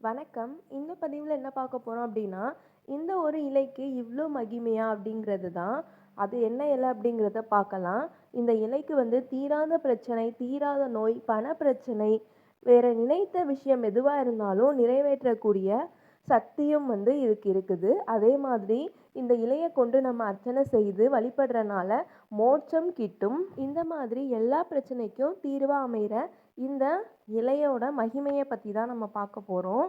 வணக்கம். இந்த பதிவில் என்ன பார்க்க போகிறோம் அப்படின்னா இந்த ஒரு இலைக்கு இவ்வளோ மகிமையா அப்படிங்கிறது தான். அது என்ன இலை அப்படிங்கிறத பார்க்கலாம். இந்த இலைக்கு வந்து தீராத பிரச்சனை தீராத நோய் பண பிரச்சனை வேற நினைத்த விஷயம் எதுவாக இருந்தாலும் நிறைவேற்றக்கூடிய சக்தியும் வந்து இதுக்கு இருக்குது. அதே மாதிரி இந்த இலையை கொண்டு நம்ம அர்ச்சனை செய்து வழிபடுறனால மோட்சம் கிட்டும். இந்த மாதிரி எல்லா பிரச்சனைக்கும் தீர்வாக அமைகிற இந்த இலையோட மகிமையை பற்றி தான் நம்ம பார்க்க போகிறோம்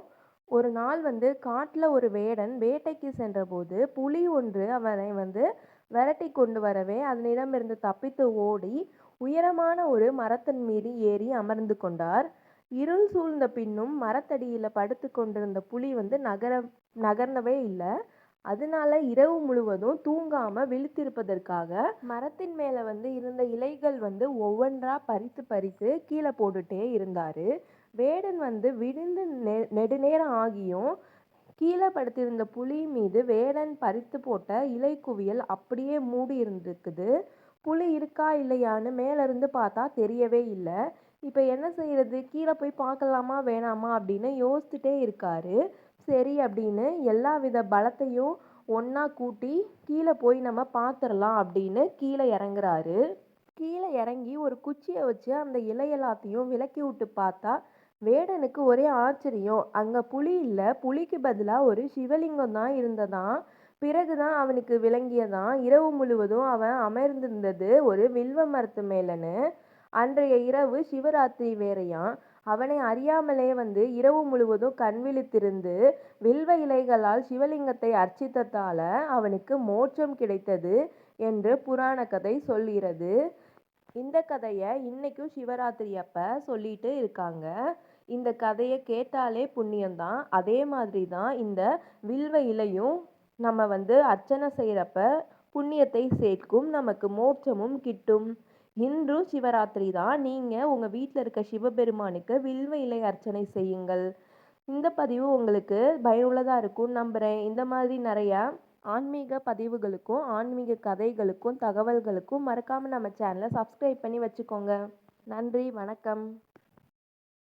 ஒரு நாள் வந்து காட்டில் ஒரு வேடன் வேட்டைக்கு சென்றபோது புலி ஒன்று அவனை வந்து விரட்டி கொண்டு வரவே அதனிடமிருந்து தப்பித்து ஓடி உயரமான ஒரு மரத்தின் மீது ஏறி அமர்ந்து கொண்டார். இருள் சூழ்ந்த பின்னும் மரத்தடியில் படுத்து கொண்டிருந்த புலி வந்து நகர நகர்ந்தவே இல்லை. அதனால இரவு முழுவதும் தூங்காம விழித்திருப்பதற்காக மரத்தின் மேல வந்து இருந்த இலைகள் வந்து ஒவ்வொன்றா பறித்து பறித்து கீழே போட்டுட்டே இருந்தாரு. வேடன் வந்து விழுந்து நெ நெடுநேரம் ஆகியும் கீழே படுத்திருந்த புலி மீது வேடன் பறித்து போட்ட இலை குவியல் அப்படியே மூடி இருந்திருக்குது. புலி இருக்கா இல்லையான்னு மேலேருந்து பார்த்தா தெரியவே இல்லை. இப்போ என்ன செய்யறது? கீழே போய் பார்க்கலாமா வேணாமா அப்படின்னு யோசிச்சுட்டே இருக்காரு. சரி அப்படின்னு எல்லா வித பலத்தையும் ஒன்றா கூட்டி கீழே போய் நம்ம பார்த்துடலாம் அப்படின்னு கீழே இறங்குறாரு. கீழே இறங்கி ஒரு குச்சியை வச்சு அந்த இலை எல்லாத்தையும் விலக்கி விட்டு பார்த்தா வேடனுக்கு ஒரே ஆச்சரியம். அங்கே புலி இல்லை புலிக்கு பதிலாக ஒரு சிவலிங்கம் தான் இருந்ததாம் பிறகுதான் அவனுக்கு விளங்கியதான். இரவு முழுவதும் அவன் அமர்ந்திருந்தது ஒரு வில்வ மரத்து மேலன்னு. அன்றைய இரவு சிவராத்திரி வேறையான் அவனை அறியாமலே வந்து இரவு முழுவதும் கண் விழித்திருந்து வில்வ இலைகளால் சிவலிங்கத்தை அர்ச்சித்ததால அவனுக்கு மோட்சம் கிடைத்தது என்று புராண கதை சொல்கிறது. இந்த கதையை இன்னைக்கும் சிவராத்திரி அப்ப சொல்லிட்டு இருக்காங்க. இந்த கதையை கேட்டாலே புண்ணியம்தான். அதே மாதிரி தான் இந்த வில்வ இலையும் நம்ம வந்து அர்ச்சனை செய்கிறப்ப புண்ணியத்தை சேர்க்கும் நமக்கு மோட்சமும் கிட்டும். இன்றும் சிவராத்திரி தான். நீங்கள் உங்கள் வீட்டில் இருக்க சிவபெருமானுக்கு வில்வ இலை அர்ச்சனை செய்யுங்கள். இந்த பதிவு உங்களுக்கு பயனுள்ளதாக இருக்கும்னு நம்புகிறேன் இந்த மாதிரி நிறையா ஆன்மீக பதிவுகளுக்கும் ஆன்மீக கதைகளுக்கும் தகவல்களுக்கும் மறக்காமல் நம்ம சேனலை சப்ஸ்கிரைப் பண்ணி வச்சுக்கோங்க. நன்றி வணக்கம்.